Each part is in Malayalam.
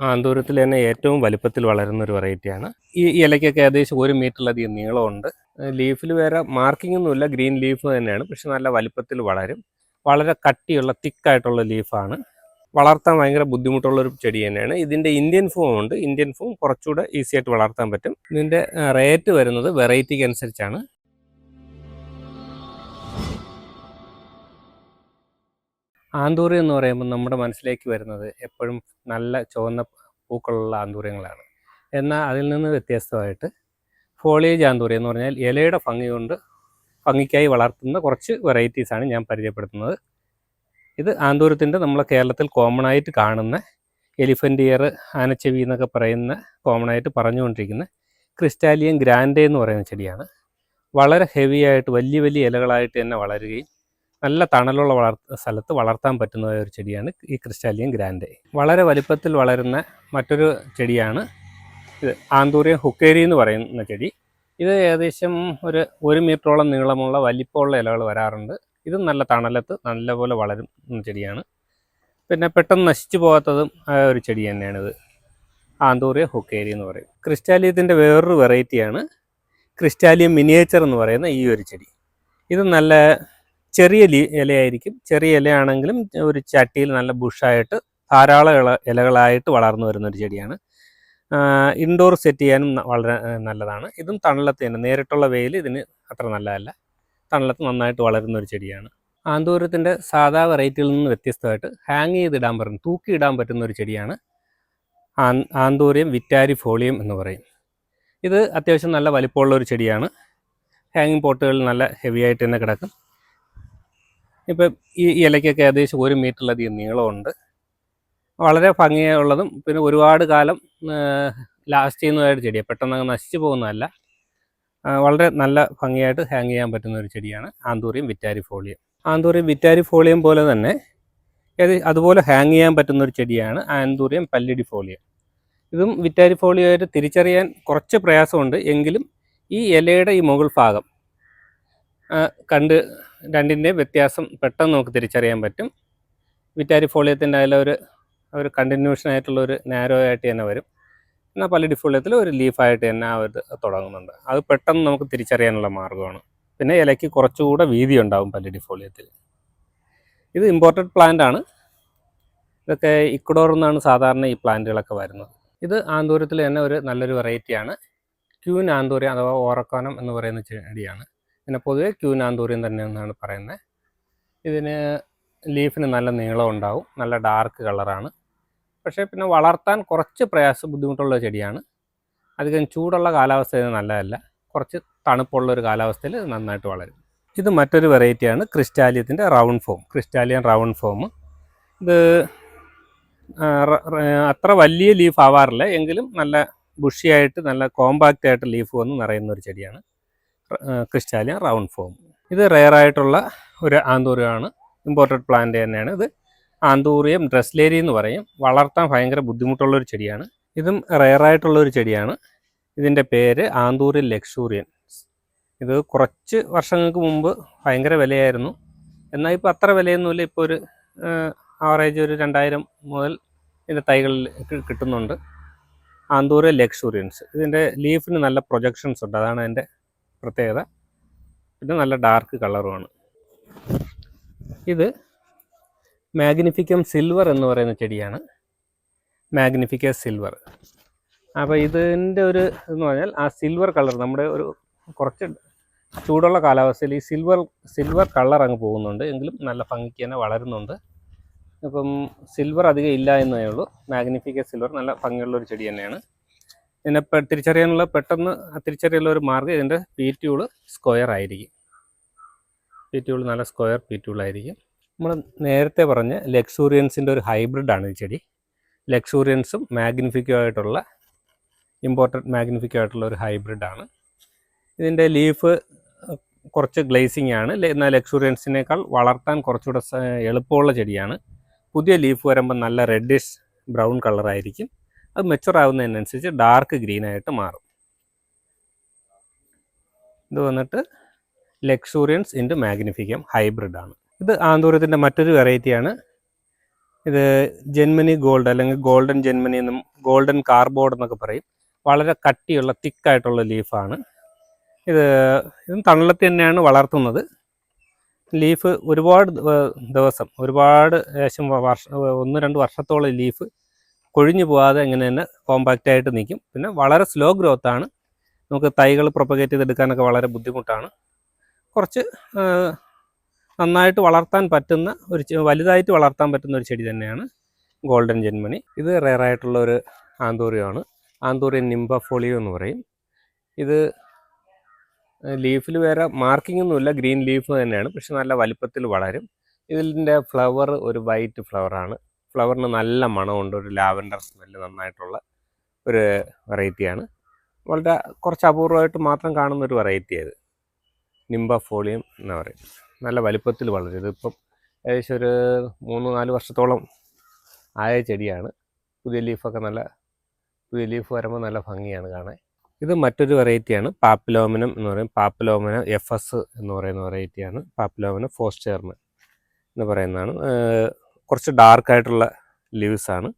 ആന്തൂരത്തിൽ തന്നെ ഏറ്റവും വലുപ്പത്തിൽ വളരുന്ന ഒരു വെറൈറ്റിയാണ്. ഈ ഇലയ്ക്കൊക്കെ ഏകദേശം ഒരു മീറ്ററിലധികം നീളമുണ്ട്. ലീഫിൽ വേറെ മാർക്കിംഗ് ഒന്നുമില്ല ഗ്രീൻ ലീഫ് തന്നെയാണ്. പക്ഷെ നല്ല വലുപ്പത്തിൽ വളരും. വളരെ കട്ടിയുള്ള തിക്കായിട്ടുള്ള ലീഫാണ്. വളർത്താൻ ഭയങ്കര ബുദ്ധിമുട്ടുള്ളൊരു ചെടി തന്നെയാണ്. ഇതിന്റെ ഇന്ത്യൻ ഫോം ഉണ്ട്. ഇന്ത്യൻ ഫോം കുറച്ചുകൂടെ ഈസിയായിട്ട് വളർത്താൻ പറ്റും. ഇതിന്റെ റേറ്റ് വരുന്നത് വെറൈറ്റിക്ക് അനുസരിച്ചാണ്. ആന്തൂറി എന്ന് പറയുമ്പോൾ നമ്മുടെ മനസ്സിലേക്ക് വരുന്നത് എപ്പോഴും നല്ല ചുവന്ന പൂക്കളുള്ള ആന്തൂര്യങ്ങളാണ് എന്നാൽ അതിൽ നിന്ന് വ്യത്യസ്തമായിട്ട് ഫോളിയേജ് ആന്തൂറി എന്ന് പറഞ്ഞാൽ ഇലയുടെ ഭംഗി കൊണ്ട് ഭംഗിക്കായി വളർത്തുന്ന കുറച്ച് വെറൈറ്റീസാണ് ഞാൻ പരിചയപ്പെടുത്തുന്നത്. ഇത് ആന്തൂരത്തിന്റെ നമ്മളെ കേരളത്തിൽ കോമൺ ആയിട്ട് കാണുന്ന എലിഫന്റ് ഇയർ ആനച്ചെവി എന്നൊക്കെ പറയുന്ന കോമൺ ആയിട്ട് പറഞ്ഞുകൊണ്ടിരിക്കുന്ന ക്രിസ്റ്റാലിയൻ ഗ്രാൻഡേ എന്ന് പറയുന്ന ചെടിയാണ്. വളരെ ഹെവി ആയിട്ട് വലിയ വലിയ ഇലകളായിട്ട് തന്നെ വളരുകയും നല്ല തണലുള്ള വളർ സ്ഥലത്ത് വളർത്താൻ പറ്റുന്ന ഒരു ചെടിയാണ് ഈ ക്രിസ്റ്റാലിയൻ ഗ്രാൻഡേ. വളരെ വലിപ്പത്തിൽ വളരുന്ന മറ്റൊരു ചെടിയാണ് ഇത്. ആന്തൂറിയം ഹുക്കേരി എന്ന് പറയുന്ന ചെടി. ഇത് ഏകദേശം ഒരു ഒരു മീറ്ററോളം നീളമുള്ള വലിപ്പമുള്ള ഇലകൾ വരാറുണ്ട്. ഇത് നല്ല തണലത്ത് നല്ലപോലെ വളരും ചെടിയാണ്. പിന്നെ പെട്ടെന്ന് നശിച്ചു പോകാത്തതും ഒരു ചെടി തന്നെയാണിത്. ആന്തൂറിയ ഹുക്കേരി എന്ന് പറയും. ക്രിസ്റ്റാലിയത്തിന്റെ വേറൊരു വെറൈറ്റിയാണ് ക്രിസ്റ്റാലിയം മിനിയേച്ചർ എന്ന് പറയുന്ന ഈ ഒരു ചെടി. ഇത് നല്ല ചെറിയ ഇലയായിരിക്കും. ചെറിയ ഇലയാണെങ്കിലും ഒരു ചട്ടിയിൽ നല്ല ബുഷായിട്ട് ധാരാളം ഇള ഇലകളായിട്ട് വളർന്നു വരുന്ന ഒരു ചെടിയാണ്. ഇൻഡോർ സെറ്റ് ചെയ്യാനും വളരെ നല്ലതാണ്. ഇതും തണലത്ത് തന്നെ നേരിട്ടുള്ള വെയിൽ ഇതിന് അത്ര നല്ലതല്ല. തണലത്ത് നന്നായിട്ട് വളരുന്ന ഒരു ചെടിയാണ്. ആന്തൂരത്തിന്റെ സാധാ വെറൈറ്റിയിൽ നിന്ന് വ്യത്യസ്തമായിട്ട് ഹാങ് ചെയ്തിടാൻ പറ്റും തൂക്കി ഇടാൻ പറ്റുന്ന ഒരു ചെടിയാണ് ആന്തൂര്യം വിറ്റാരി ഫോളിയം എന്ന് പറയും. ഇത് അത്യാവശ്യം നല്ല വലിപ്പമുള്ള ഒരു ചെടിയാണ്. ഹാങ്ങിങ് പോട്ടുകളിൽ നല്ല ഹെവി ആയിട്ട് തന്നെ കിടക്കും. ഇപ്പം ഈ ഇലയ്ക്കൊക്കെ ഏകദേശം ഒരു മീറ്ററിലധികം നീളമുണ്ട്. വളരെ ഭംഗിയുള്ളതും പിന്നെ ഒരുപാട് കാലം ലാസ്റ്റ് ചെയ്യുന്നതായിട്ട് ചെടിയാണ് പെട്ടെന്ന് നശിച്ചു പോകുന്നതല്ല. വളരെ നല്ല ഭംഗിയായിട്ട് ഹാങ് ചെയ്യാൻ പറ്റുന്ന ഒരു ചെടിയാണ് ആന്തൂറിയും വിറ്റാരി ഫോളിയം ആന്തൂറിയം വിറ്റാരി ഫോളിയം പോലെ തന്നെ അതുപോലെ ഹാങ് ചെയ്യാൻ പറ്റുന്ന ഒരു ചെടിയാണ് ആന്തൂറിയം പല്ലിടി ഫോളിയം ഇതും വിറ്റാരി ഫോളിയമായിട്ട് തിരിച്ചറിയാൻ കുറച്ച് പ്രയാസമുണ്ട്. എങ്കിലും ഈ ഇലയുടെ ഈ മുകൾ ഭാഗം കണ്ട് രണ്ടിന്റെ വ്യത്യാസം പെട്ടെന്ന് നമുക്ക് തിരിച്ചറിയാൻ പറ്റും. വിറ്റാരി ഫോളിയത്തിന്റെ ഒരു ഒരു കണ്ടിന്യൂഷൻ ആയിട്ടുള്ള ഒരു നാരോ ആയിട്ട് തന്നെ വരും. എന്നാൽ പല ഡിഫോളിയത്തിൽ ഒരു ലീഫായിട്ട് തന്നെ ആ ഒരു തുടങ്ങുന്നുണ്ട്. അത് പെട്ടെന്ന് നമുക്ക് തിരിച്ചറിയാനുള്ള മാർഗമാണ് പിന്നെ ഇലയ്ക്ക് കുറച്ചുകൂടെ വീതി ഉണ്ടാവും പല ഡിഫോളിയത്തിൽ ഇത് ഇമ്പോർട്ടഡ് പ്ലാന്റ് ആണ്. ഇതൊക്കെ ഇക്വഡോറിൽ നിന്നാണ് സാധാരണ ഈ പ്ലാന്റുകളൊക്കെ വരുന്നത്. ഇത് ആന്തൂരത്തിൽ തന്നെ ഒരു നല്ലൊരു വെറൈറ്റിയാണ് ക്യൂൻ ആന്തൂരി അഥവാ ഓറക്കോനം എന്ന് പറയുന്ന ചെടിയാണ്. പിന്നെ പൊതുവെ ക്യൂൻ തന്നെയെന്നാണ് പറയുന്നത്. ഇതിന് ലീഫിന് നല്ല നീളം ഉണ്ടാവും നല്ല ഡാർക്ക് കളറാണ്. പക്ഷേ പിന്നെ വളർത്താൻ കുറച്ച് പ്രയാസം ബുദ്ധിമുട്ടുള്ള ചെടിയാണ്. അധികം ചൂടുള്ള കാലാവസ്ഥയിൽ നല്ലതല്ല. കുറച്ച് തണുപ്പുള്ള ഒരു കാലാവസ്ഥയിൽ നന്നായിട്ട് വളരും. ഇത് മറ്റൊരു വെറൈറ്റിയാണ് ക്രിസ്റ്റാലിയത്തിന്റെ റൗണ്ട് ഫോം ക്രിസ്റ്റാലിയൻ റൗണ്ട് ഫോം. ഇത് അത്ര വലിയ ലീഫ് ആവാറില്ല. എങ്കിലും നല്ല ബുഷിയായിട്ട് നല്ല കോമ്പാക്റ്റ് ആയിട്ട് ലീഫ് വന്ന് നിറയുന്ന ഒരു ചെടിയാണ്. ക്രിസ്റ്റാലിയൻ റൗണ്ട് ഫോം. ഇത് റെയർ ആയിട്ടുള്ള ഒരു ആന്തൂറിയാണ് ഇമ്പോർട്ടഡ് പ്ലാന്റ് തന്നെയാണ്. ഇത് ആന്തൂറിയം ഡ്രസ്ലേരി എന്ന് പറയും. വളർത്താൻ ഭയങ്കര ബുദ്ധിമുട്ടുള്ള ഒരു ചെടിയാണ്. ഇതും റെയർ ആയിട്ടുള്ള ഒരു ചെടിയാണ്. ഇതിന്റെ പേര് ആന്തൂറിയൻ ലക്ഷൂറിയൻ. ഇത് കുറച്ച് വർഷങ്ങൾക്ക് മുമ്പ് ഭയങ്കര വിലയായിരുന്നു. എന്നാൽ ഇപ്പോൾ അത്ര വിലയൊന്നുമില്ല. ഇപ്പോൾ ഒരു ആവറേജ് ഒരു രണ്ടായിരം മുതൽ ഇതിന്റെ തൈകളിൽ കിട്ടുന്നുണ്ട്. ആന്തൂറിയ ലക്ഷൂറിയൻസ്. ഇതിന്റെ ലീഫിന് നല്ല പ്രൊജക്ഷൻസ് ഉണ്ട്. അതാണ് അതിന്റെ പ്രത്യേകത. പിന്നെ നല്ല ഡാർക്ക് കളറുമാണ് ഇത് മാഗ്നിഫിക്കം സിൽവർ എന്ന് പറയുന്ന ചെടിയാണ്. മാഗ്നിഫിക്ക സിൽവർ അപ്പോൾ ഇതിന്റെ ഒരു എന്ന് പറഞ്ഞാൽ ആ സിൽവർ കളർ നമ്മുടെ ഒരു കുറച്ച് ചൂടുള്ള കാലാവസ്ഥയിൽ ഈ സിൽവർ സിൽവർ കളർ അങ്ങ് പോകുന്നുണ്ട്. എങ്കിലും നല്ല ഭംഗിക്ക് തന്നെ വളരുന്നുണ്ട്. ഇപ്പം സിൽവർ അധികം ഇല്ല എന്നേ ഉള്ളൂ. മാഗ്നിഫിക്ക സിൽവർ നല്ല ഭംഗിയുള്ള ഒരു ചെടി തന്നെയാണ്. ഇതിനെ തിരിച്ചറിയാനുള്ള പെട്ടെന്ന് തിരിച്ചറിയാനുള്ള ഒരു മാർഗം ഇതിന്റെ പീറ്റ്യൂൾ സ്ക്വയർ ആയിരിക്കും. പീറ്റ്യൂൾ നല്ല സ്ക്വയർ പീറ്റ്യൂൾ ആയിരിക്കും. നമ്മൾ നേരത്തെ പറഞ്ഞ ലക്സൂറിയൻസിന്റെ ഒരു ഹൈബ്രിഡാണ് ഈ ചെടി. ലക്സൂറിയൻസും മാഗ്നിഫിക്കോ ആയിട്ടുള്ള ഇമ്പോർട്ടന്റ് മാഗ്നിഫിക്കോ ആയിട്ടുള്ള ഒരു ഹൈബ്രിഡാണ് ഇതിന്റെ ലീഫ് കുറച്ച് ഗ്ലേസിങ് ആണ്. എന്നാൽ ലക്സൂറിയൻസിനേക്കാൾ വളർത്താൻ കുറച്ചുകൂടെ എളുപ്പമുള്ള ചെടിയാണ്. പുതിയ ലീഫ് വരുമ്പോൾ നല്ല റെഡിഷ് ബ്രൗൺ കളറായിരിക്കും അത് മെച്ചുവർ ആവുന്നതിനനുസരിച്ച് ഡാർക്ക് ഗ്രീൻ ആയിട്ട് മാറും. ഇത് വന്നിട്ട് ലക്സൂറിയൻസ് ഇന്റു മാഗ്നിഫിക്കം ഹൈബ്രിഡ് ആണ്. ഇത് ആന്തൂരത്തിന്റെ മറ്റൊരു വെറൈറ്റിയാണ് ഇത് ജെന്മനി ഗോൾഡ് അല്ലെങ്കിൽ ഗോൾഡൻ ജെന്മനി എന്നും ഗോൾഡൻ കാർബോർഡ് എന്നൊക്കെ പറയും. വളരെ കട്ടിയുള്ള തിക്കായിട്ടുള്ള ലീഫാണ് ഇത് ഇതും തണലത്ത് തന്നെയാണ് വളർത്തുന്നത്. ലീഫ് ഒരുപാട് ദിവസം ഒരുപാട് ഏകദേശം വർഷം വർഷ ഒന്ന് രണ്ട് വർഷത്തോളം ലീഫ് കൊഴിഞ്ഞു പോകാതെ ഇങ്ങനെ തന്നെ കോമ്പാക്റ്റ് ആയിട്ട് നിൽക്കും പിന്നെ വളരെ സ്ലോ ഗ്രോത്ത് ആണ്. നമുക്ക് തൈകൾ പ്രൊപ്പഗേറ്റ് ചെയ്തെടുക്കാനൊക്കെ വളരെ ബുദ്ധിമുട്ടാണ്. കുറച്ച് നന്നായിട്ട് വളർത്താൻ പറ്റുന്ന ഒരു വലുതായിട്ട് വളർത്താൻ പറ്റുന്ന ഒരു ചെടി തന്നെയാണ് ഗോൾഡൻ ജന്മണി ഇത് rare ആയിട്ടുള്ള ഒരു ആന്തൂറിയമാണ് ആന്തൂറിയൻ നിംബഫോളിയോ എന്ന് പറയും. ഇത് ലീഫിൽ വേറെ മാർക്കിംഗ് ഒന്നുമില്ല. ഗ്രീൻ ലീഫ് തന്നെയാണ്. പക്ഷെ നല്ല വലിപ്പത്തിൽ വളരും. ഇതിന്റെ ഫ്ലവർ ഒരു വൈറ്റ് ഫ്ലവറാണ് ഫ്ലവറിന് നല്ല മണമുണ്ട് ഒരു ലാവൻഡർ സ്മെല്ല് നന്നായിട്ടുള്ള ഒരു വെറൈറ്റിയാണ്. വളരെ കുറച്ച് അപൂർവമായിട്ട് മാത്രം കാണുന്ന ഒരു വെറൈറ്റി ഇത് നിംബഫോളിയം എന്ന് പറയും നല്ല വലിപ്പത്തിൽ വളരും. ഇതിപ്പം ഏകദേശം ഒരു മൂന്ന് നാല് വർഷത്തോളം ആയ ചെടിയാണ്. പുതിയ ലീഫൊക്കെ നല്ല പുതിയ ലീഫ് വരുമ്പോൾ നല്ല ഭംഗിയാണ് കാണാൻ. ഇത് മറ്റൊരു വെറൈറ്റിയാണ്. പാപ്പിലോമനം എന്ന് പറയും. പാപ്പിലോമന എഫ് എസ് എന്ന് പറയുന്ന വെറൈറ്റിയാണ്. പാപ്പിലോമന ഫോസ്റ്റേർന്ന് എന്ന് പറയുന്നതാണ്. കുറച്ച് ഡാർക്കായിട്ടുള്ള ലീവ്സാണ്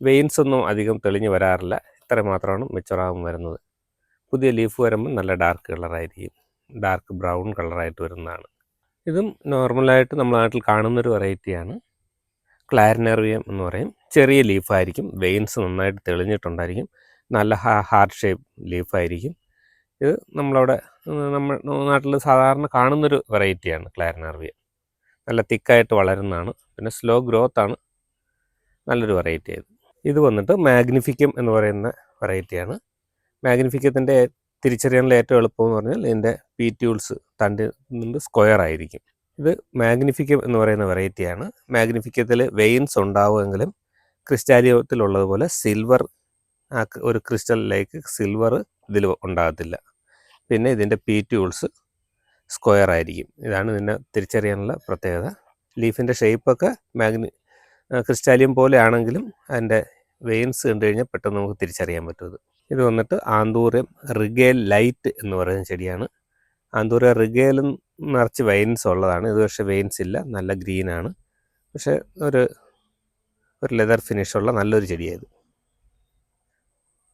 വെയിൻസ് ഒന്നും അധികം തെളിഞ്ഞു വരാറില്ല. ഇത്ര മാത്രമാണ് മെച്ചുറാകും വരുന്നത്. പുതിയ ലീഫ് വരുമ്പോൾ നല്ല ഡാർക്ക് കളറായിരിക്കും ഡാർക്ക് ബ്രൗൺ കളറായിട്ട് വരുന്നതാണ്. ഇതും നോർമലായിട്ട് നമ്മുടെ നാട്ടിൽ കാണുന്നൊരു വെറൈറ്റിയാണ് ക്ലാരിനറിയം എന്ന് പറയും. ചെറിയ ലീഫായിരിക്കും വെയിൻസ് നന്നായിട്ട് തെളിഞ്ഞിട്ടുണ്ടായിരിക്കും. നല്ല ഹാർഡ് ഷേപ്പ് ലീഫായിരിക്കും ഇത് നമ്മളവിടെ നമ്മൾ നാട്ടിൽ സാധാരണ കാണുന്നൊരു വെറൈറ്റിയാണ് ക്ലാരിനറിയം നല്ല തിക്കായിട്ട് വളരുന്നതാണ്. പിന്നെ സ്ലോ ഗ്രോത്ത് ആണ്. നല്ലൊരു വെറൈറ്റി ആയത്. ഇത് വന്നിട്ട് മാഗ്നിഫിക്കം എന്ന് പറയുന്ന വെറൈറ്റിയാണ് മാഗ്നിഫിക്കത്തിന്റെ തിരിച്ചറിയാനുള്ള ഏറ്റവും എളുപ്പം എന്ന് പറഞ്ഞാൽ ഇതിന്റെ പീറ്റ്യൂൾസ് തണ്ടിൽ നിന്ന് സ്ക്വയർ ആയിരിക്കും. ഇത് മാഗ്നിഫിക്കം എന്ന് പറയുന്ന വെറൈറ്റിയാണ് മാഗ്നിഫിക്കത്തിൽ വെയിൻസ് ഉണ്ടാവുമെങ്കിലും ക്രിസ്റ്റാലിയത്തിലുള്ളതുപോലെ സിൽവർ ആ ഒരു ക്രിസ്റ്റലിലേക്ക് സിൽവർ ഇതിൽ ഉണ്ടാകത്തില്ല. പിന്നെ ഇതിന്റെ പീറ്റ്യൂൾസ് സ്ക്വയർ ആയിരിക്കും. ഇതാണ് ഇതിനെ തിരിച്ചറിയാനുള്ള പ്രത്യേകത. ലീഫിന്റെ ഷേപ്പൊക്കെ മാഗ്നി ക്രിസ്റ്റാലിയം പോലെ ആണെങ്കിലും അതിന്റെ വെയിൻസ് കണ്ടു കഴിഞ്ഞാൽ പെട്ടെന്ന് നമുക്ക് തിരിച്ചറിയാൻ പറ്റും ഇത് വന്നിട്ട് ആന്തൂറിയം റിഗേൽ ലൈറ്റ് എന്ന് പറയുന്ന ചെടിയാണ്. ആന്തൂറിയ റിഗേലും നിറച്ച് വെയിൻസ് ഉള്ളതാണ്. ഇത് പക്ഷേ വെയിൻസ് ഇല്ല നല്ല ഗ്രീനാണ് പക്ഷേ ഒരു ഒരു ലെതർ ഫിനിഷുള്ള നല്ലൊരു ചെടിയായത്.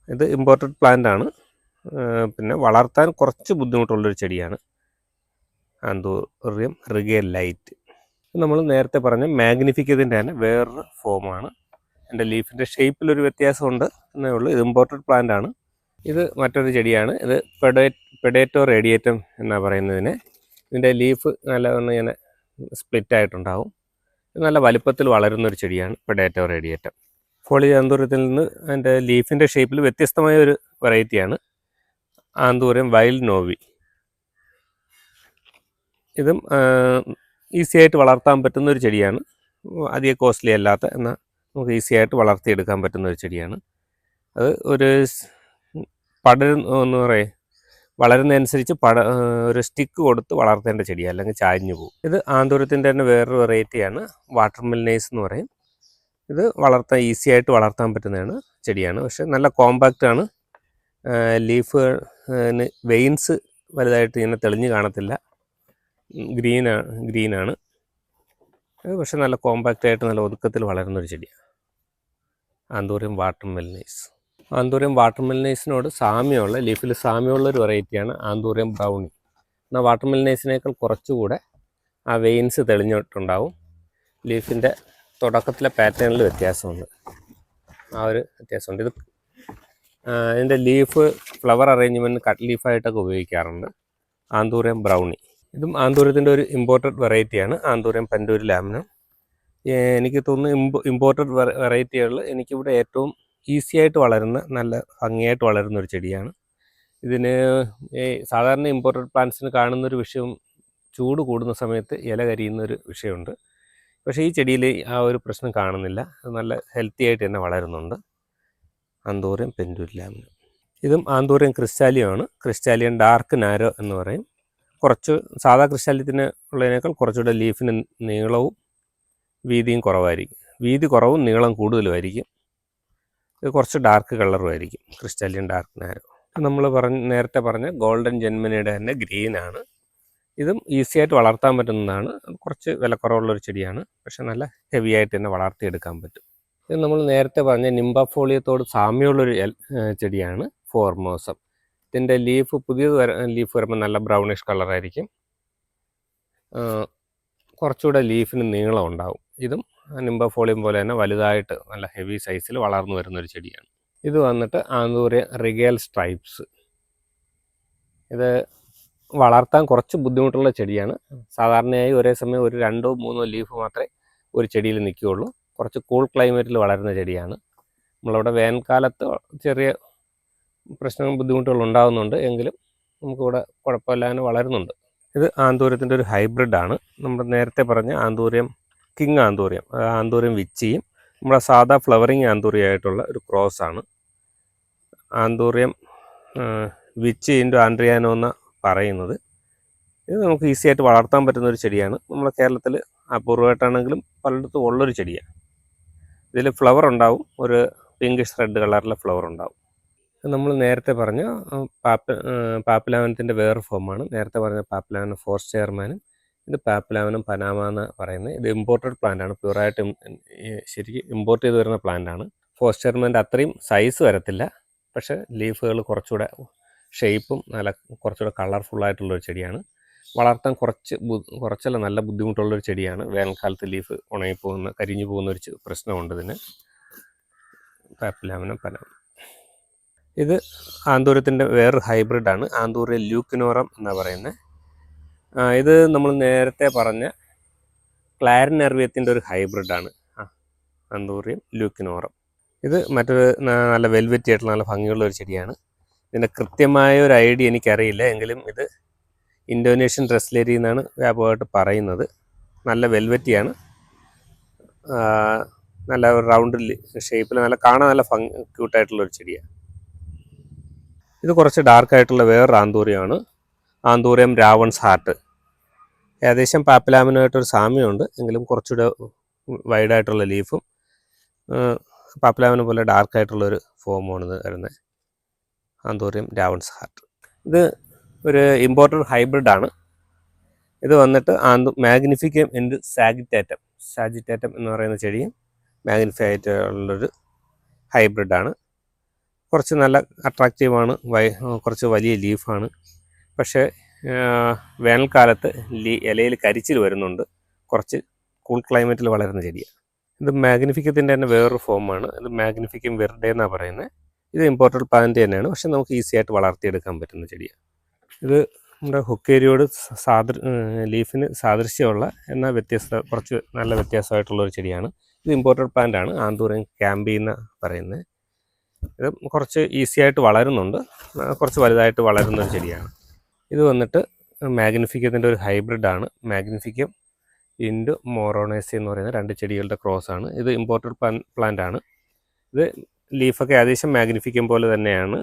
ഇത് ഇമ്പോർട്ടഡ് പ്ലാന്റ് ആണ്. പിന്നെ വളർത്താൻ കുറച്ച് ബുദ്ധിമുട്ടുള്ളൊരു ചെടിയാണ്. Anthurium regale light. നമ്മൾ നേരത്തെ പറഞ്ഞ മാഗ്നിഫിക്കതിന്റെ തന്നെ വേറൊരു ഫോമാണ് എന്റെ ലീഫിന്റെ ഷേപ്പിലൊരു വ്യത്യാസമുണ്ട് എന്നേ ഉള്ളൂ. ഇത് ഇമ്പോർട്ടഡ് പ്ലാന്റ് ആണ്. ഇത് മറ്റൊരു ചെടിയാണ്. ഇത് പെഡേ പെഡേറ്റോ റേഡിയേറ്റം എന്നാണ് പറയുന്നതിന്. ഇതിന്റെ ലീഫ് നല്ല ഒന്ന് ഇങ്ങനെ സ്പ്ലിറ്റ് ആയിട്ടുണ്ടാവും. ഇത് നല്ല വലുപ്പത്തിൽ വളരുന്ന ഒരു ചെടിയാണ് പെഡേറ്റോ റേഡിയേറ്റം ഫോളി ആന്തൂരത്തിൽ നിന്ന് അതിന്റെ ലീഫിന്റെ ഷേപ്പിൽ വ്യത്യസ്തമായ ഒരു വെറൈറ്റിയാണ് ആന്തൂരം വൈൽഡ് നോവി ഇതും ഈസി ആയിട്ട് വളർത്താൻ പറ്റുന്ന ഒരു ചെടിയാണ്. അധികം കോസ്റ്റ്ലി അല്ലാത്ത എന്നാൽ നമുക്ക് ഈസി ആയിട്ട് വളർത്തിയെടുക്കാൻ പറ്റുന്ന ഒരു ചെടിയാണ്. അത് ഒരു പടരുന്ന പടരും എന്ന് പറയും വളരുന്നതനുസരിച്ച് പട ഒരു സ്റ്റിക്ക് കൊടുത്ത് വളർത്തേണ്ട ചെടിയാണ് അല്ലെങ്കിൽ ചാഞ്ഞു പോകും. ഇത് ആന്തൂരത്തിന്റെ തന്നെ വേറൊരു വെറൈറ്റിയാണ് വാട്ടർ മിൽനൈസ് എന്ന് പറയും. ഇത് വളർത്താൻ ഈസി ആയിട്ട് വളർത്താൻ പറ്റുന്നതാണ് ചെടിയാണ്. പക്ഷെ നല്ല കോമ്പാക്റ്റ് ആണ്. ലീഫ് വെയിൻസ് വലുതായിട്ട് ഇങ്ങനെ തെളിഞ്ഞ് കാണത്തില്ല. ഗ്രീനാണ് ഗ്രീനാണ് പക്ഷെ നല്ല കോമ്പാക്റ്റ് ആയിട്ട് നല്ല ഒതുക്കത്തിൽ വളരുന്ന ഒരു ചെടിയാണ് ആന്തൂറിയം വാട്ടർ മെൽനൈസ് ആന്തൂറിയം വാട്ടർ മെൽനൈസിനോട് സാമ്യമുള്ള ലീഫിൽ സാമ്യമുള്ള ഒരു വെറൈറ്റിയാണ് ആന്തൂറിയം ബ്രൗണി. എന്നാൽ വാട്ടർ മെൽനൈസിനേക്കാൾ കുറച്ചുകൂടെ ആ വെയിൻസ് തെളിഞ്ഞിട്ടുണ്ടാവും. ലീഫിന്റെ തുടക്കത്തിലെ പാറ്റേണിൽ വ്യത്യാസമുണ്ട്. ആ ഒരു വ്യത്യാസമുണ്ട്. ഇത് ഇതിന്റെ ലീഫ് ഫ്ലവർ അറേഞ്ച്മെന്റ് കട്ട് ലീഫായിട്ടൊക്കെ ഉപയോഗിക്കാറുണ്ട്. Anthurium brownii. ഇതും ആന്തൂരത്തിന്റെ ഒരു ഇമ്പോർട്ടഡ് വെറൈറ്റിയാണ് ആന്തൂരം പൻഡൂരി ലാമിനം. എനിക്ക് തോന്നുന്നു ഇമ്പോ ഇമ്പോർട്ടഡ് വെറൈറ്റികളിൽ എനിക്കിവിടെ ഏറ്റവും ഈസി ആയിട്ട് വളരുന്ന നല്ല ഭംഗിയായിട്ട് വളരുന്ന ഒരു ചെടിയാണ്. ഇതിന് സാധാരണ ഇമ്പോർട്ടഡ് പ്ലാന്റ്സിന് കാണുന്നൊരു വിഷയം ചൂട് കൂടുന്ന സമയത്ത് ഇല കരിയുന്ന ഒരു വിഷയമുണ്ട്. പക്ഷേ ഈ ചെടിയിൽ ആ ഒരു പ്രശ്നം കാണുന്നില്ല. നല്ല ഹെൽത്തി ആയിട്ട് തന്നെ വളരുന്നുണ്ട്. ആന്തൂരം പെൻഡൂരി ലാമിനം. ഇതും ആന്തൂരം ക്രിസ്റ്റാലിയമാണ് ക്രിസ്റ്റാലിയൻ ഡാർക്ക് നാരോ എന്ന് പറയും. കുറച്ച് സാധാ ക്രിസ്റ്റാലിത്തിന് ഉള്ളതിനേക്കാൾ കുറച്ചുകൂടെ ലീഫിന് നീളവും വീതിയും കുറവായിരിക്കും. വീതി കുറവും നീളം കൂടുതലുമായിരിക്കും. ഇത് കുറച്ച് ഡാർക്ക് കളറും ആയിരിക്കും ക്രിസ്റ്റാലിയൻ ഡാർക്ക് നാരോ നമ്മൾ പറഞ്ഞ നേരത്തെ പറഞ്ഞ ഗോൾഡൻ ജന്മനയുടെ തന്നെ ഗ്രീനാണ് ഇതും ഈസി ആയിട്ട് വളർത്താൻ പറ്റുന്നതാണ്. കുറച്ച് വിലക്കുറവുള്ളൊരു ചെടിയാണ്. പക്ഷെ നല്ല ഹെവി ആയിട്ട് തന്നെ വളർത്തിയെടുക്കാൻ പറ്റും. ഇത് നമ്മൾ നേരത്തെ പറഞ്ഞ നിംബഫോളിയത്തോട് സാമ്യമുള്ളൊരു ചെടിയാണ്. ഫോർമോസം ഇതിന്റെ ലീഫ് പുതിയത് ലീഫ് വരുമ്പോൾ നല്ല ബ്രൗണിഷ് കളറായിരിക്കും കുറച്ചുകൂടെ ലീഫിന് നീളം ഉണ്ടാവും. ഇതും നിംബഫോളിയം പോലെ തന്നെ വലുതായിട്ട് നല്ല ഹെവി സൈസിൽ വളർന്നു വരുന്ന ഒരു ചെടിയാണ്. ഇത് വന്നിട്ട് ആന്തൂറിയ റിഗേൽ സ്ട്രൈപ്സ് ഇത് വളർത്താൻ കുറച്ച് ബുദ്ധിമുട്ടുള്ള ചെടിയാണ്. സാധാരണയായി ഒരേ സമയം ഒരു രണ്ടോ മൂന്നോ ലീഫ് മാത്രമേ ഒരു ചെടിയിൽ നിൽക്കുകയുള്ളൂ. കുറച്ച് കൂൾ ക്ലൈമറ്റിൽ വളരുന്ന ചെടിയാണ്. നമ്മളവിടെ വേനൽക്കാലത്ത് ചെറിയ പ്രശ്നങ്ങളും ബുദ്ധിമുട്ടുകളും ഉണ്ടാകുന്നുണ്ട് എങ്കിലും നമുക്കിവിടെ കുഴപ്പമില്ലാതെ വളരുന്നുണ്ട്. ഇത് ആന്തൂര്യത്തിന്റെ ഒരു ഹൈബ്രിഡാണ്. നമ്മൾ നേരത്തെ പറഞ്ഞ ആന്തൂര്യം കിങ് ആന്തൂര്യം ആന്തൂര്യം വിച്ചിയും നമ്മുടെ സാധാ ഫ്ലവറിങ് ആന്തൂര്യമായിട്ടുള്ള ഒരു ക്രോസ് ആണ് ആന്തൂര്യം വിച്ച് ഇന്റു ആൻഡ്രിയാനോ എന്ന പറയുന്നത്. ഇത് നമുക്ക് ഈസി ആയിട്ട് വളർത്താൻ പറ്റുന്ന ഒരു ചെടിയാണ്. നമ്മുടെ കേരളത്തിൽ അപൂർവമായിട്ടാണെങ്കിലും പലയിടത്തും ഉള്ളൊരു ചെടിയാണ്. ഇതിൽ ഫ്ലവർ ഉണ്ടാവും. ഒരു പിങ്കിഷ് റെഡ് കളറിലെ ഫ്ലവർ ഉണ്ടാവും. നമ്മൾ നേരത്തെ പറഞ്ഞ പാപ്പ പാപ്പലാവനത്തിന്റെ വേറെ ഫോമാണ്. നേരത്തെ പറഞ്ഞ പാപ്പിലാവനം ഫോറസ്റ്റ് ചെയർമാനും ഇത് പാപ്പലാവനും പനാമ എന്ന് പറയുന്നത് ഇത് ഇമ്പോർട്ടഡ് പ്ലാന്റ് ആണ്. പ്യൂറായിട്ട് ശരിക്കും ഇമ്പോർട്ട് ചെയ്ത് വരുന്ന പ്ലാന്റാണ് ഫോറസ്റ്റ് ചെയർമാന്റെ അത്രയും സൈസ് വരത്തില്ല. പക്ഷേ ലീഫുകൾ കുറച്ചുകൂടെ ഷേപ്പും നല്ല കുറച്ചുകൂടെ കളർഫുൾ ആയിട്ടുള്ളൊരു ചെടിയാണ്. വളർത്താൻ കുറച്ച് കുറച്ചല്ല നല്ല ബുദ്ധിമുട്ടുള്ളൊരു ചെടിയാണ്. വേനൽക്കാലത്ത് ലീഫ് ഉണങ്ങിപ്പോകുന്ന കരിഞ്ഞു പോകുന്ന ഒരു പ്രശ്നമുണ്ട് ഇതിന്. പാപ്പലാമനം പനം ഇത് ആന്തൂരത്തിന്റെ വേറൊരു ഹൈബ്രിഡാണ്. ആന്തൂര്യ ലൂക്കിനോറം എന്നാണ് പറയുന്നത് ഇത് നമ്മൾ നേരത്തെ പറഞ്ഞ ക്ലാരിനെർവിയത്തിന്റെ ഒരു ഹൈബ്രിഡാണ്. ആ ആന്തൂര്യം ലൂക്കിനോറം. ഇത് മറ്റൊരു നല്ല വെൽവെറ്റി ആയിട്ടുള്ള നല്ല ഭംഗിയുള്ള ഒരു ചെടിയാണ്. ഇതിന്റെ കൃത്യമായ ഒരു ഐഡിയ എനിക്കറിയില്ല. എങ്കിലും ഇത് ഇൻഡോനേഷ്യൻ ഡ്രസ്ലേരി എന്നാണ് വ്യാപകമായിട്ട് പറയുന്നത്. നല്ല വെൽവെറ്റിയാണ്. നല്ല റൗണ്ട് ഷേപ്പിൽ നല്ല കാണാൻ നല്ല ഭംഗി ക്യൂട്ടായിട്ടുള്ള ഒരു ചെടിയാണ്. ഇത് കുറച്ച് ഡാർക്കായിട്ടുള്ള വേറൊരു ആന്തൂറിയാണ്. ആന്തൂറിയം രാവൺസ് ഹാർട്ട് ഏകദേശം പാപ്പിലാമിനുമായിട്ടൊരു സാമ്യമുണ്ട്. എങ്കിലും കുറച്ചുകൂടെ വൈഡായിട്ടുള്ള ലീഫും പാപ്പിലാമിനെ പോലെ ഡാർക്കായിട്ടുള്ളൊരു ഫോമാണിത് വരുന്നത്. ആന്തൂറിയം രാവൺസ് ഹാർട്ട് ഇത് ഒരു ഇമ്പോർട്ടന്റ് ഹൈബ്രിഡാണ് ഇത് വന്നിട്ട് ആന്തു മാഗ്നിഫിക്കം ഇൻഡ് സാഗിറ്റേറ്റം സാജിറ്റേറ്റം എന്ന് പറയുന്ന ചെടിയും മാഗ്നിഫൈ ആയിട്ടുള്ളൊരു ഹൈബ്രിഡാണ് കുറച്ച് നല്ല അട്രാക്റ്റീവാണ് വൈ കുറച്ച് വലിയ ലീഫാണ് പക്ഷേ വേനൽക്കാലത്ത് ലീ ഇലയിൽ കരിച്ചിൽ വരുന്നുണ്ട്. കുറച്ച് കൂൾ ക്ലൈമറ്റിൽ വളരുന്ന ചെടിയാണ്. ഇത് മാഗ്നിഫിക്കത്തിന്റെ തന്നെ വേറൊരു ഫോമാണ് ഇത് മാഗ്നിഫിക്കം വെറുതെ എന്നാണ് പറയുന്നത് ഇത് ഇമ്പോർട്ടഡ് പ്ലാന്റ് തന്നെയാണ്. പക്ഷെ നമുക്ക് ഈസി ആയിട്ട് വളർത്തിയെടുക്കാൻ പറ്റുന്ന ചെടിയാണ്. ഇത് നമ്മുടെ ഹുക്കേരിയോട് സാദൃ ലീഫിന് സാദൃശ്യമുള്ള എന്നാൽ വ്യത്യസ്ത കുറച്ച് നല്ല വ്യത്യാസമായിട്ടുള്ള ഒരു ചെടിയാണ്. ഇത് ഇമ്പോർട്ടഡ് പ്ലാന്റ് ആണ്. ആന്തൂരൻ ക്യാമ്പി എന്ന് പറയുന്നത് ഇത് കുറച്ച് ഈസി ആയിട്ട് വളരുന്നുണ്ട്. കുറച്ച് വലുതായിട്ട് വളരുന്ന ഒരു ചെടിയാണ് ഇത് വന്നിട്ട് മാഗ്നിഫിക്കത്തിന്റെ ഒരു ഹൈബ്രിഡാണ് മാഗ്നിഫിക്കം ഇൻഡു മോറോണേസി എന്ന് പറയുന്ന രണ്ട് ചെടികളുടെ ക്രോസ് ആണ്. ഇത് ഇമ്പോർട്ടഡ് പ്ലാന്റ് ആണ്. ഇത് ലീഫൊക്കെ ഏകദേശം മാഗ്നിഫിക്കം പോലെ തന്നെയാണ്.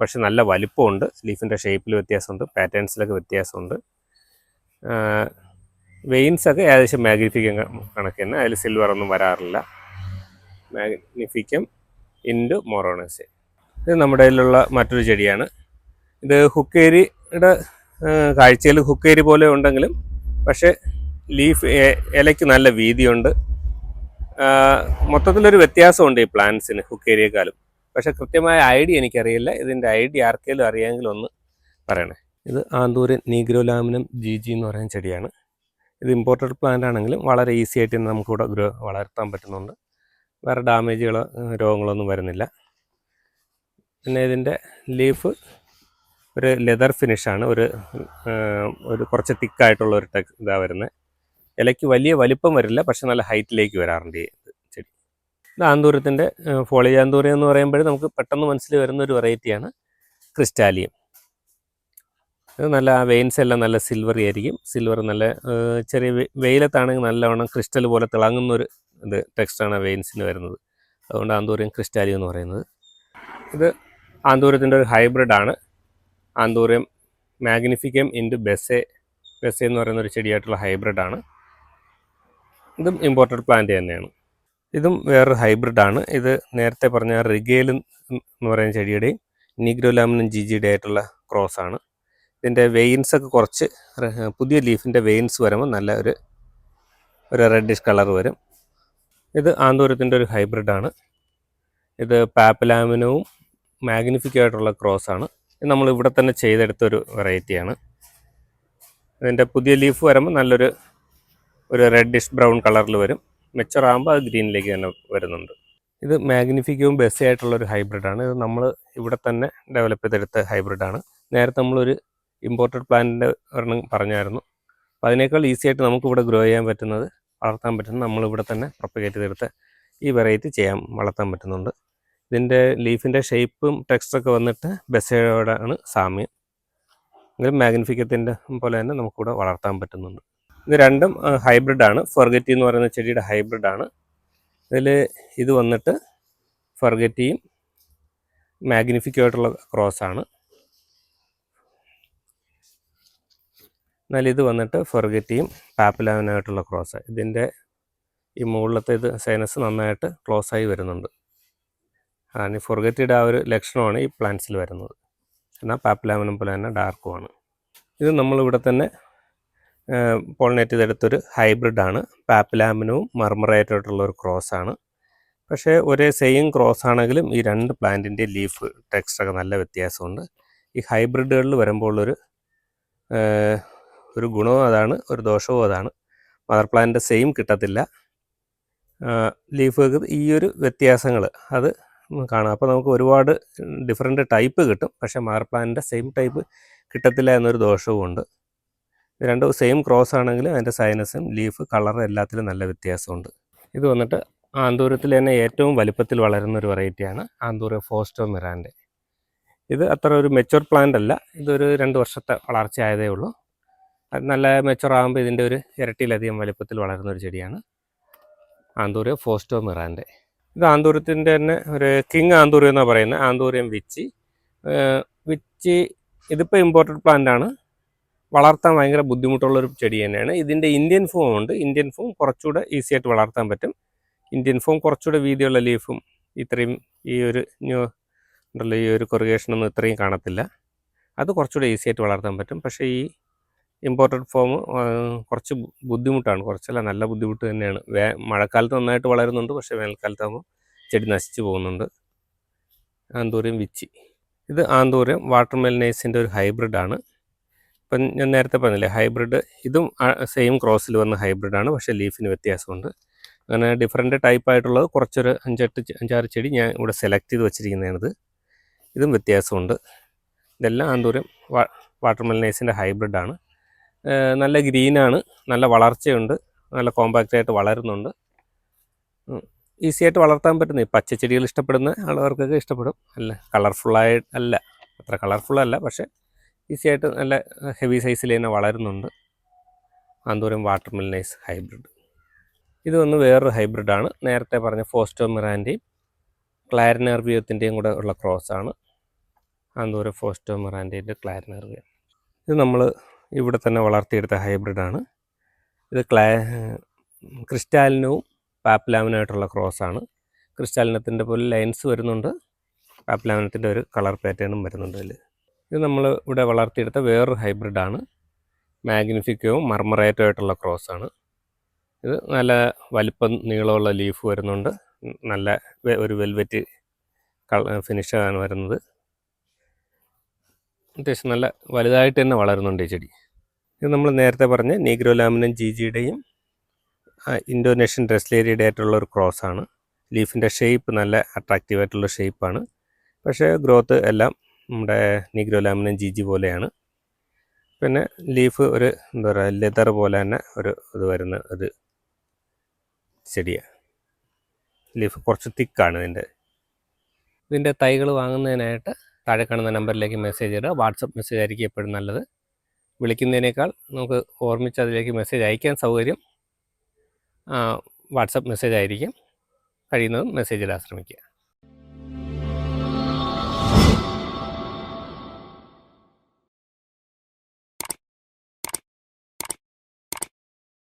പക്ഷെ നല്ല വലിപ്പമുണ്ട്. ലീഫിന്റെ ഷേപ്പിൽ വ്യത്യാസമുണ്ട്. പാറ്റേൺസിലൊക്കെ വ്യത്യാസമുണ്ട്. വെയിൻസ് ഒക്കെ ഏകദേശം മാഗ്നിഫിക്കം കണക്ക് തന്നെ. അതിൽ സിൽവർ ഒന്നും വരാറില്ല. മാഗ്നിഫിക്കം ഇൻഡു മൊറോണസെ ഇത് നമ്മുടെ കയ്യിലുള്ള മറ്റൊരു ചെടിയാണ്. ഇത് ഹുക്കേരിയുടെ കാഴ്ചയിൽ ഹുക്കേരി പോലെ ഉണ്ടെങ്കിലും പക്ഷേ ലീഫ് ഇലയ്ക്ക് നല്ല വീതിയുണ്ട്. മൊത്തത്തിലൊരു വ്യത്യാസമുണ്ട് ഈ പ്ലാന്റ്സിന് ഹുക്കേരിയേക്കാളും. പക്ഷെ കൃത്യമായ ഐഡിയ എനിക്കറിയില്ല. ഇതിന്റെ ഐഡിയ ആർക്കെങ്കിലും അറിയാമെങ്കിലും ഒന്ന് പറയണേ. ഇത് ആന്തൂരൻ നീഗ്രോലാമിനം ജി ജി എന്ന് പറയുന്ന ചെടിയാണ്. ഇത് ഇമ്പോർട്ടഡ് പ്ലാന്റ് ആണെങ്കിലും വളരെ ഈസി ആയിട്ട് നമുക്കിവിടെ ഗ്രോ വളർത്താൻ പറ്റുന്നുണ്ട്. വേറെ ഡാമേജുകളോ രോഗങ്ങളൊന്നും വരുന്നില്ല. പിന്നെ ഇതിന്റെ ലീഫ് ഒരു ലെതർ ഫിനിഷാണ് ഒരു ഒരു കുറച്ച് തിക്കായിട്ടുള്ള ഒരു ടെക് ഇതാണ് വരുന്നത് ഇലയ്ക്ക് വലിയ വലിപ്പം വരില്ല പക്ഷെ നല്ല ഹൈറ്റിലേക്ക് വരാറുണ്ട് ഈ ചെടി. ഇത് ആന്തൂരത്തിന്റെ ഫോളിയ എന്ന് പറയുമ്പോൾ നമുക്ക് പെട്ടെന്ന് മനസ്സിൽ വരുന്ന ഒരു വെറൈറ്റിയാണ് ക്രിസ്റ്റാലിയം. ഇത് നല്ല വെയിൻസ് എല്ലാം നല്ല സിൽവറി ആയിരിക്കും. സിൽവർ നല്ല ചെറിയ വെയിലത്താണെങ്കിൽ നല്ലവണ്ണം ക്രിസ്റ്റൽ പോലെ തിളങ്ങുന്ന ഒരു ഇത് ടെക്സ്റ്റാണ് വെയിൻസിന് വരുന്നത്. അതുകൊണ്ട് ആന്തൂരിയം ക്രിസ്റ്റാലിയം എന്ന് പറയുന്നത്. ഇത് ആന്തൂര്യത്തിന്റെ ഒരു ഹൈബ്രിഡാണ്. ആന്തൂര്യം മാഗ്നിഫിക്കം ഇന്റു ബെസെ ബെസെ എന്ന് പറയുന്ന ഒരു ചെടിയായിട്ടുള്ള ഹൈബ്രിഡാണ്. ഇതും ഇമ്പോർട്ടഡ് പ്ലാന്റ് തന്നെയാണ്. ഇതും വേറൊരു ഹൈബ്രിഡാണ്. ഇത് നേരത്തെ പറഞ്ഞ റിഗേൽ എന്ന് പറയുന്ന ചെടിയുടെയും നിഗ്രോലാമിനും ജി ജിയുടെ ആയിട്ടുള്ള ക്രോസ് ആണ്. ഇതിന്റെ വെയിൻസ് ഒക്കെ കുറച്ച് പുതിയ ലീഫിന്റെ വെയിൻസ് വരുമ്പോൾ നല്ല ഒരു ഒരു റെഡിഷ് കളർ വരും. ഇത് ആന്തൂരത്തിന്റെ ഒരു ഹൈബ്രിഡാണ്. ഇത് പാപ്പലാമിനവും മാഗ്നിഫിക്കായിട്ടുള്ള ക്രോസ് ആണ് ഇത് നമ്മൾ ഇവിടെ തന്നെ ചെയ്തെടുത്തൊരു വെറൈറ്റിയാണ്. ഇതിന്റെ പുതിയ ലീഫ് വരുമ്പോൾ നല്ലൊരു ഒരു റെഡിഷ് ബ്രൗൺ കളറിൽ വരും. മെച്ചർ ആകുമ്പോൾ അത് ഗ്രീനിലേക്ക് തന്നെ വരുന്നുണ്ട്. ഇത് മാഗ്നിഫിക്കവും ഹൈബ്രിഡ് ഹൈബ്രിഡാണ്. ഇത് നമ്മൾ ഇവിടെ തന്നെ ഡെവലപ്പ് ചെയ്തെടുത്ത ഹൈബ്രിഡാണ്. നേരത്തെ നമ്മളൊരു ഇമ്പോർട്ടഡ് പ്ലാന്റിന്റെ ഒരെണ്ണം പറഞ്ഞായിരുന്നു. അപ്പോൾ അതിനേക്കാൾ ഈസിയായിട്ട് നമുക്കിവിടെ ഗ്രോ ചെയ്യാൻ പറ്റുന്നത് വളർത്താൻ പറ്റുന്ന നമ്മളിവിടെ തന്നെ പ്രൊപ്പഗേറ്റ് ചെയ്തെടുത്ത് ഈ വെറൈറ്റി ചെയ്യാൻ വളർത്താൻ പറ്റുന്നുണ്ട്. ഇതിന്റെ ലീഫിന്റെ ഷേപ്പും ടെക്സ്റ്ററൊക്കെ വന്നിട്ട് ബെസയോടാണ് സാമ്യം. എങ്കിലും മാഗ്നിഫിക്കത്തിന്റെ പോലെ തന്നെ നമുക്കിവിടെ വളർത്താൻ പറ്റുന്നുണ്ട്. ഇത് രണ്ടും ഹൈബ്രിഡാണ് ഫെർഗറ്റി എന്ന് പറയുന്ന ചെടിയുടെ ഹൈബ്രിഡാണ് ഇതിൽ ഇത് വന്നിട്ട് ഫെർഗറ്റിയും മാഗ്നിഫിക്കുമായിട്ടുള്ള ക്രോസാണ് എന്നാൽ ഇത് വന്നിട്ട് ഫെർഗറ്റിയും പാപ്പിലാവിനായിട്ടുള്ള ക്രോസ് ഇതിന്റെ ഈ മുകളിലത്തെ ഇത് സൈനസ് നന്നായിട്ട് ക്ലോസ് ആയി വരുന്നുണ്ട്. അതാണ് ഈ ഫൊർഗറ്റിയുടെ ആ ഒരു ലക്ഷണമാണ് ഈ പ്ലാന്റ്സിൽ വരുന്നത്. എന്നാൽ പാപ്പിലാവിനും പോലെ തന്നെ ഡാർക്കുമാണ് ഇത് നമ്മളിവിടെ തന്നെ പോളിനേറ്റ് ചെയ്തെടുത്തൊരു ഹൈബ്രിഡാണ് പാപ്പിലാമിനവും മർമറേറ്റായിട്ടുള്ള ഒരു ക്രോസാണ് പക്ഷേ ഒരേ സെയിം ക്രോസ് ആണെങ്കിലും ഈ രണ്ട് പ്ലാന്റിന്റെ ലീഫ് ടെക്സ്റ്റൊക്കെ നല്ല വ്യത്യാസമുണ്ട്. ഈ ഹൈബ്രിഡുകളിൽ വരുമ്പോൾ ഏഹ്, ഒരു ഗുണവും അതാണ് ഒരു ദോഷവും അതാണ്. മദർ പ്ലാന്റിന്റെ സെയിം കിട്ടത്തില്ല. ലീഫ് ഈ ഒരു വ്യത്യാസങ്ങൾ അത് കാണാം. അപ്പോൾ നമുക്ക് ഒരുപാട് ഡിഫറെന്റ് ടൈപ്പ് കിട്ടും. പക്ഷേ മദർ പ്ലാന്റിന്റെ സെയിം ടൈപ്പ് കിട്ടത്തില്ല എന്നൊരു ദോഷവും ഉണ്ട്. രണ്ട് സെയിം ക്രോസ് ആണെങ്കിലും അതിന്റെ സൈനസും ലീഫ് കളർ എല്ലാത്തിലും നല്ല വ്യത്യാസമുണ്ട്. ഇത് വന്നിട്ട് ആന്തൂരത്തിൽ തന്നെ ഏറ്റവും വലുപ്പത്തിൽ വളരുന്ന ഒരു വെറൈറ്റിയാണ് ആന്തൂര ഫോസ്റ്റോ മിറാന്റെ. ഇത് അത്ര ഒരു മെച്ചുവർ പ്ലാന്റ് അല്ല. ഇതൊരു രണ്ട് വർഷത്തെ വളർച്ച ആയതേ ഉള്ളൂ. നല്ല മെച്ചുറാകുമ്പോൾ ഇതിന്റെ ഒരു ഇരട്ടിയിലധികം വലിപ്പത്തിൽ വളരുന്ന ഒരു ചെടിയാണ് ആന്തൂരിയ ഫോസ്റ്റോ മിറാന്റെ ഇത് ആന്തൂരത്തിന്റെ തന്നെ ഒരു കിങ് ആന്തൂരി എന്നാണ് പറയുന്നത് ആന്തൂരിയം വിച്ചി. വിച്ചി ഇതിപ്പോൾ ഇമ്പോർട്ടഡ് പ്ലാന്റ് ആണ്. വളർത്താൻ ഭയങ്കര ബുദ്ധിമുട്ടുള്ളൊരു ചെടി തന്നെയാണ്. ഇതിന്റെ ഇന്ത്യൻ ഫോം ഉണ്ട്. ഇന്ത്യൻ ഫോം കുറച്ചുകൂടെ ഈസി ആയിട്ട് വളർത്താൻ പറ്റും. ഇന്ത്യൻ ഫോം കുറച്ചുകൂടെ വീതിയുള്ള ലീഫും ഇത്രയും ഈ ഒരു ന്യൂ ഉണ്ടല്ലോ ഈ ഒരു കൊറിഗേഷനൊന്നും ഇത്രയും കാണത്തില്ല. അത് കുറച്ചുകൂടെ ഈസി ആയിട്ട് വളർത്താൻ പറ്റും. പക്ഷേ ഈ ഇമ്പോർട്ടഡ് ഫോം കുറച്ച് ബുദ്ധിമുട്ടാണ്. കുറച്ചല്ല നല്ല ബുദ്ധിമുട്ട് തന്നെയാണ്. വേ മഴക്കാലത്ത് നന്നായിട്ട് വളരുന്നുണ്ട് പക്ഷേ വേനൽക്കാലത്താകുമ്പോൾ ചെടി നശിച്ചു പോകുന്നുണ്ട്. ആന്തൂര്യം വിച്ചി. ഇത് ആന്തൂര്യം വാട്ടർ മെലിനൈസിന്റെ ഒരു ഹൈബ്രിഡാണ്. ഇപ്പം ഞാൻ നേരത്തെ പറഞ്ഞില്ലേ ഹൈബ്രിഡ് ഇതും സെയിം ക്രോസിൽ വന്ന ഹൈബ്രിഡാണ് പക്ഷേ ലീഫിന് വ്യത്യാസമുണ്ട്. അങ്ങനെ ഡിഫറെന്റ് ടൈപ്പ് ആയിട്ടുള്ളത് കുറച്ചൊരു അഞ്ചെട്ട് അഞ്ചാറ് ചെടി ഞാൻ ഇവിടെ സെലക്ട് ചെയ്ത് വെച്ചിരിക്കുന്നതാണിത്. ഇതും വ്യത്യാസമുണ്ട്. ഇതെല്ലാം ആന്തൂരം വാട്ടർ മെലിനൈസിന്റെ ഹൈബ്രിഡാണ്. നല്ല ഗ്രീനാണ് നല്ല വളർച്ചയുണ്ട്. നല്ല കോമ്പാക്റ്റായിട്ട് വളരുന്നുണ്ട്. ഈസി ആയിട്ട് വളർത്താൻ പറ്റുന്ന പച്ചച്ചെടികൾ ഇഷ്ടപ്പെടുന്ന ആളുകൾക്കൊക്കെ ഇഷ്ടപ്പെടും. അല്ല കളർഫുള്ളായി അല്ല. അത്ര കളർഫുള്ളല്ല പക്ഷേ ഈസി ആയിട്ട് നല്ല ഹെവി സൈസിൽ തന്നെ വളരുന്നുണ്ട്. ആന്തൂരം വാട്ടർ മിൽനൈസ് ഹൈബ്രിഡ് ഇത് വന്ന് വേറൊരു ഹൈബ്രിഡാണ് നേരത്തെ പറഞ്ഞ ഫോസ്റ്റോ മിറാന്റെയും ക്ലാരിനർവിയത്തിന്റെയും കൂടെ ഉള്ള ക്രോസാണ് ആന്തൂരം ഫോസ്റ്റോ മിറാന്റെ ക്ലാരിനർവിയ ഇത് നമ്മൾ ഇവിടെ തന്നെ വളർത്തിയെടുത്ത ഹൈബ്രിഡാണ് ഇത് ക്ലാ ക്രിസ്റ്റാലിനവും പാപ്ലാമിനായിട്ടുള്ള ക്രോസാണ് ക്രിസ്റ്റാലിനത്തിന്റെ പോലെ ലൈൻസ് വരുന്നുണ്ട്. പാപ്ലാമിനത്തിന്റെ ഒരു കളർ പാറ്റേണും വരുന്നുണ്ട് അതിൽ ഇത് നമ്മൾ ഇവിടെ വളർത്തിയെടുത്ത വേറൊരു ഹൈബ്രിഡാണ് മാഗ്നിഫിക്കവും മർമറേറ്റോ ആയിട്ടുള്ള ക്രോസാണ് ഇത് നല്ല വലിപ്പം നീളമുള്ള ലീഫ് വരുന്നുണ്ട്. നല്ല ഒരു വെൽവെറ്റ് കള ഫിനിഷാണ് വരുന്നത്. അത്യാവശ്യം നല്ല വലുതായിട്ട് തന്നെ വളരുന്നുണ്ട് ഈ ചെടി. ഇത് നമ്മൾ നേരത്തെ പറഞ്ഞ നീഗ്രോ ലാമിനം ജി ജിയുടെയും ഇൻഡോനേഷ്യൻ ഡ്രസ്ലേരിയുടെ ആയിട്ടുള്ള ഒരു ആണ്. ലീഫിന്റെ ഷേപ്പ് നല്ല അട്രാക്റ്റീവ് ആയിട്ടുള്ള ഷേപ്പാണ് പക്ഷേ ഗ്രോത്ത് എല്ലാം നമ്മുടെ നീഗ്രോ ലാമിനം ജി ജി പോലെയാണ്. പിന്നെ ലീഫ് ഒരു എന്താ പറയുക ലെതർ പോലെ തന്നെ ഒരു ഇത് വരുന്ന ഒരു ചെടിയാണ് ലീഫ് കുറച്ച് തിക്കാണ് ഇതിന്റെ ഇതിന്റെ തൈകൾ വാങ്ങുന്നതിനായിട്ട് താഴെ കാണുന്ന നമ്പറിലേക്ക് മെസ്സേജ് ഇടുക. വാട്സപ്പ് മെസ്സേജ് ആയിരിക്കും എപ്പോഴും നല്ലത്. വിളിക്കുന്നതിനേക്കാൾ നമുക്ക് ഓർമ്മിച്ച് അതിലേക്ക് മെസ്സേജ് അയക്കാൻ സൗകര്യം വാട്സപ്പ് മെസ്സേജ് ആയിരിക്കും. കഴിയുന്നതും മെസ്സേജ് ഇടാൻ ശ്രമിക്കുക